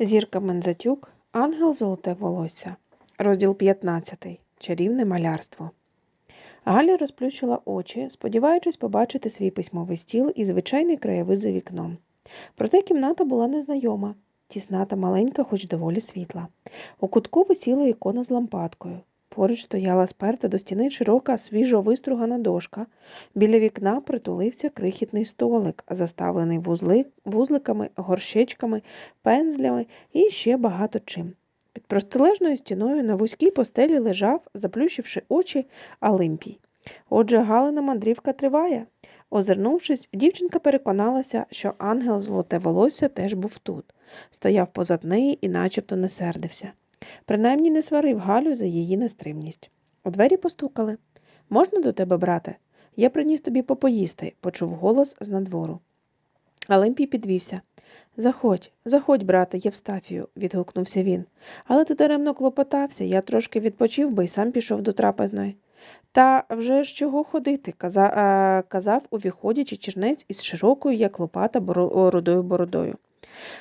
Зірка Мензатюк, Ангел Золоте волосся. Розділ 15. Чарівне малярство. Галя розплющила очі, сподіваючись побачити свій письмовий стіл і звичайний краєвид за вікном. Проте кімната була незнайома, тісна та маленька, хоч доволі світла. У кутку висіла ікона з лампадкою. Поруч стояла сперта до стіни широка, свіжо вистругана дошка. Біля вікна притулився крихітний столик, заставлений вузли, вузликами, горщичками, пензлями і ще багато чим. Під простилежною стіною на вузькій постелі лежав, заплющивши очі, Олимпій. Отже, Галина мандрівка триває. Озирнувшись, дівчинка переконалася, що ангел золоте волосся теж був тут, стояв позад неї і начебто не сердився. Принаймні не сварив Галю за її нестримність. У двері постукали. Можна до тебе, брате? Я приніс тобі попоїсти, почув голос з надвору. Олимпій підвівся. Заходь, заходь, брате, Євстафію, відгукнувся він. Але ти даремно клопотався, я трошки відпочив би й сам пішов до трапезної. Та вже ж чого ходити, каза, казав, увіходячи чернець із широкою, як лопата, боро, рудою бородою.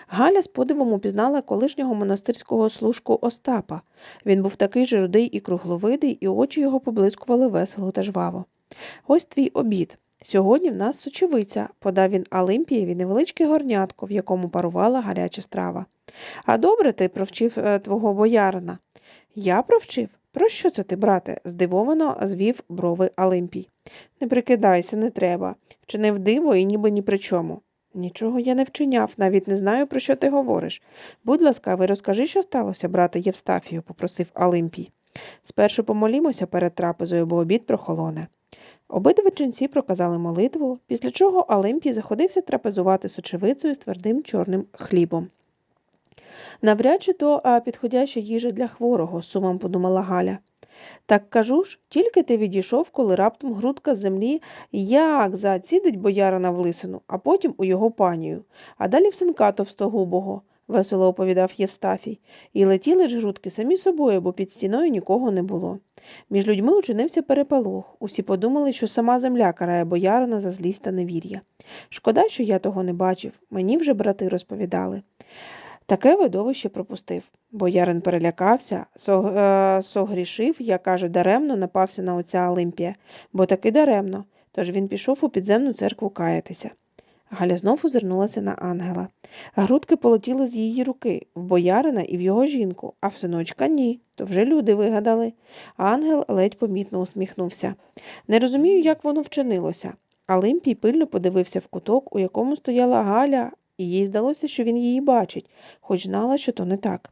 Галя з подивом упізнала колишнього монастирського служку Остапа. Він був такий же рудий і кругловидий, і очі його поблискували весело та жваво. Ось твій обід. Сьогодні в нас сочевиця, подав він Олимпієві невеличке горнятко, в якому парувала гаряча страва. А добре ти провчив е, твого боярина. Я провчив? Про що це ти, брате? здивовано звів брови Олимпій. Не прикидайся, не треба. Вчинив диво і ніби ні при чому. Нічого я не вчиняв, навіть не знаю, про що ти говориш. Будь ласка, розкажи, що сталося, брате Євстафію, попросив Олимпій. Спершу помолімося перед трапезою, бо обід прохолоне. Обидва ченці проказали молитву, після чого Олимпій заходився трапезувати сочевицею з твердим чорним хлібом. Навряд чи то а, підходяща їжа для хворого, сумом подумала Галя. Так кажу ж, тільки ти відійшов, коли раптом грудка з землі як зацідить боярина в лисину, а потім у його панію, а далі в синка товстогубого, весело оповідав Євстафій, і летіли ж грудки самі собою, бо під стіною нікого не було. Між людьми учинився переполох. Усі подумали, що сама земля карає боярина за злість та невір'я. Шкода, що я того не бачив, мені вже брати розповідали. Таке видовище пропустив. Боярин перелякався, е, согрішив, як каже, даремно напався на отця Олимпія, бо таки даремно, тож він пішов у підземну церкву каятися. Галя знов озирнулася на ангела. Грудки полетіли з її руки, в боярина і в його жінку, а в синочка ні, то вже люди вигадали. Ангел ледь помітно усміхнувся. Не розумію, як воно вчинилося. Олимпій пильно подивився в куток, у якому стояла Галя, і їй здалося, що він її бачить, хоч знала, що то не так.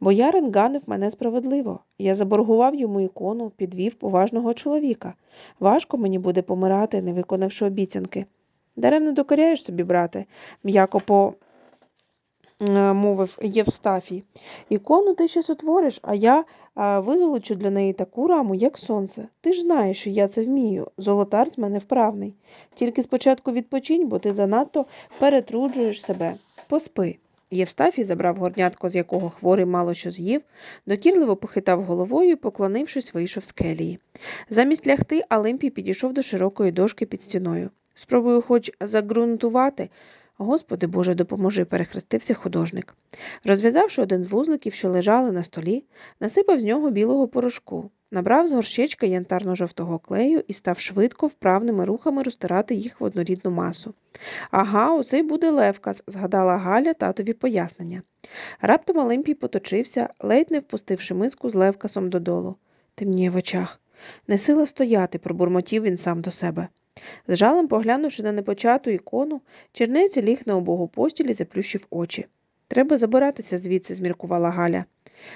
Боярин ганив мене справедливо. Я заборгував йому ікону, підвів поважного чоловіка. Важко мені буде помирати, не виконавши обіцянки. Даремно докоряєш собі, брате, м'яко по. Е, мовив Євстафій. Ікону ти ще сотвориш, а я а, визолочу для неї таку раму, як сонце. Ти ж знаєш, що я це вмію. Золотар з мене вправний. Тільки спочатку відпочинь, бо ти занадто перетруджуєш себе. Поспи. Євстафій забрав горнятко, з якого хворий мало що з'їв, докірливо похитав головою поклонившись, вийшов з келії. Замість лягти, Олимпій підійшов до широкої дошки під стіною. Спробую хоч загрунтувати, Господи Боже, допоможи, перехрестився художник. Розв'язавши один з вузликів, що лежали на столі, насипав з нього білого порошку, набрав з горщичка янтарно-жовтого клею і став швидко, вправними рухами розтирати їх в однорідну масу. Ага, оцей буде левкас, згадала Галя татові пояснення. Раптом Олимпій поточився, ледь не впустивши миску з левкасом додолу. Темніє в очах. Не сила стояти, пробурмотів він сам до себе. З жалем поглянувши на непочату ікону, чернець ліг на обогу постілі, заплющив очі. Треба забиратися звідси, зміркувала Галя.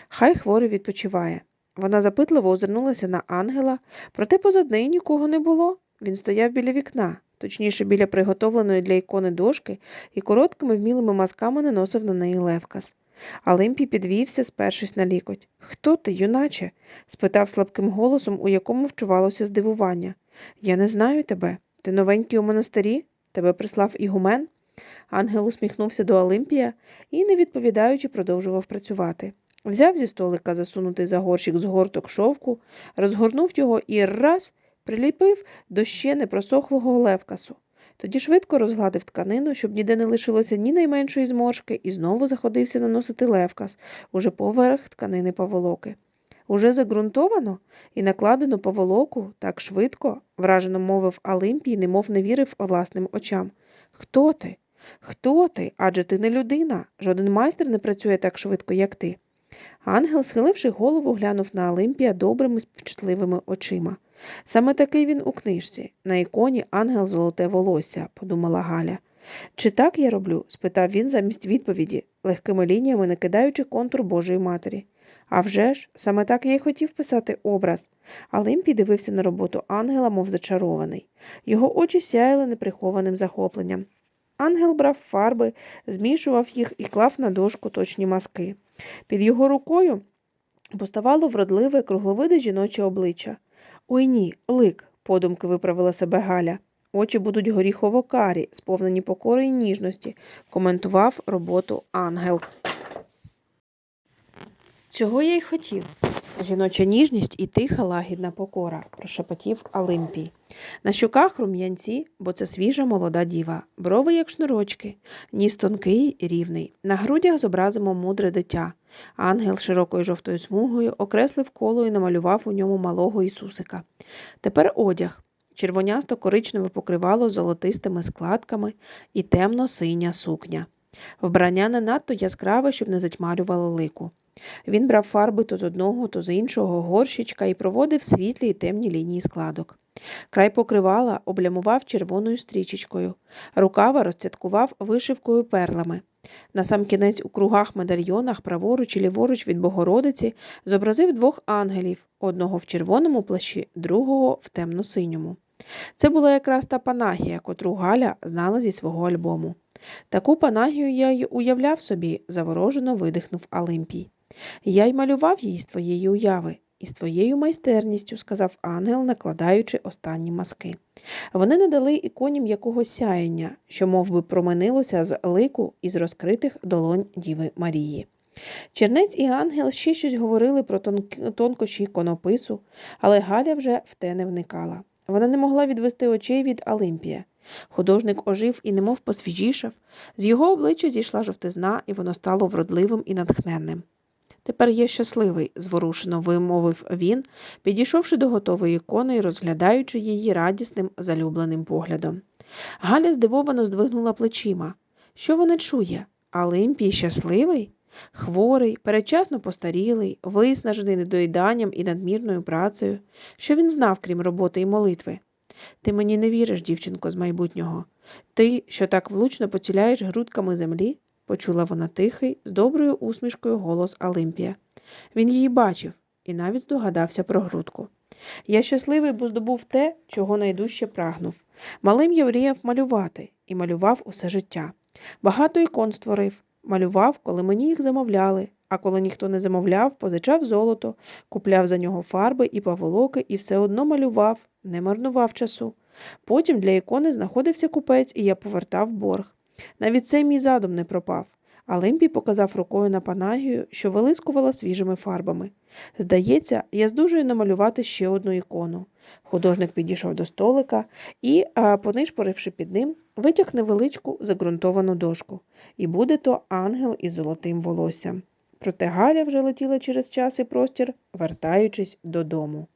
Хай хворий відпочиває. Вона запитливо озирнулася на ангела, проте позад неї нікого не було. Він стояв біля вікна, точніше, біля приготовленої для ікони дошки, і короткими вмілими мазками наносив на неї левкас. Алимпій підвівся, спершись на лікоть. Хто ти, юначе? спитав слабким голосом, у якому вчувалося здивування. Я не знаю тебе. Ти новенький у монастирі? Тебе прислав ігумен? Ангел усміхнувся до Олимпія і, не відповідаючи, продовжував працювати. Взяв зі столика засунутий за горщик з горток шовку, розгорнув його і раз приліпив до ще непросохлого левкасу. Тоді швидко розгладив тканину, щоб ніде не лишилося ні найменшої зморшки, і знову заходився наносити левкас, уже поверх тканини поволоки. Уже загрунтовано і накладено поволоку так швидко, вражено мовив Олимпій, немов не вірив власним очам. Хто ти? Хто ти? Адже ти не людина. Жоден майстер не працює так швидко, як ти. Ангел, схиливши голову, глянув на Олимпія добрими співчутливими очима. Саме такий він у книжці. На іконі ангел золоте волосся, подумала Галя. Чи так я роблю? спитав він замість відповіді, легкими лініями накидаючи контур Божої Матері. А вже ж, саме так я й хотів писати образ. Олимпій дивився на роботу ангела, мов зачарований. Його очі сяяли неприхованим захопленням. Ангел брав фарби, змішував їх і клав на дошку точні мазки. Під його рукою поставало вродливе, кругловиде жіноче обличчя. Ой ні, лик, подумки виправила себе Галя. Очі будуть горіхово карі, сповнені покори й ніжності, коментував роботу ангел. Цього я й хотів. Жіноча ніжність і тиха лагідна покора, прошепотів Олимпій. На щоках рум'янці, бо це свіжа молода діва, брови, як шнурочки, ніс тонкий і рівний. На грудях зобразимо мудре дитя. Ангел широкою жовтою смугою окреслив коло і намалював у ньому малого Ісусика. Тепер одяг. Червонясто коричневе покривало золотистими складками і темно-синя сукня. Вбрання не надто яскраве, щоб не затьмарювало лику. Він брав фарби то з одного, то з іншого горщичка і проводив світлі й темні лінії складок. Край покривала облямував червоною стрічечкою, рукава розцяткував вишивкою перлами. Насамкінець у кругах медальйонах праворуч і ліворуч від Богородиці зобразив двох ангелів, одного в червоному плащі, другого в темно-синьому. Це була якраз та панагія, котру Галя знала зі свого альбому. Таку панагію я й уявляв собі, заворожено видихнув Олимпій. Я й малював її з твоєї уяви, і з твоєю майстерністю, сказав ангел, накладаючи останні маски. Вони надали іконі м'якого сяєння, що мов би, променилося з лику із розкритих долонь Діви Марії. Чернець і ангел ще щось говорили про тонк- тонкощі іконопису, але Галя вже в те не вникала. Вона не могла відвести очей від Олимпія. Художник ожив і немов посвіжішав. З його обличчя зійшла жовтизна, і воно стало вродливим і натхненним. Тепер я щасливий, зворушено вимовив він, підійшовши до готової ікони і розглядаючи її радісним, залюбленим поглядом. Галя здивовано здвигнула плечима. Що вона чує? Олимпій щасливий? Хворий, передчасно постарілий, виснажений недоїданням і надмірною працею. Що він знав, крім роботи і молитви? Ти мені не віриш, дівчинко, з майбутнього. Ти, що так влучно поціляєш грудками землі? Почула вона тихий, з доброю усмішкою голос Олимпія. Він її бачив і навіть здогадався про грудку. Я щасливий, бо здобув те, чого найдужче прагнув. Малим я мріяв малювати і малював усе життя. Багато ікон створив, малював, коли мені їх замовляли, а коли ніхто не замовляв, позичав золото, купляв за нього фарби і поволоки і все одно малював, не марнував часу. Потім для ікони знаходився купець, і я повертав борг. Навіть цей мій задум не пропав. Олимпій показав рукою на панагію, що вилискувала свіжими фарбами. Здається, я здужую намалювати ще одну ікону. Художник підійшов до столика і, понишпоривши під ним, витяг невеличку загрунтовану дошку. І буде то ангел із золотим волоссям. Проте Галя вже летіла через час і простір, вертаючись додому.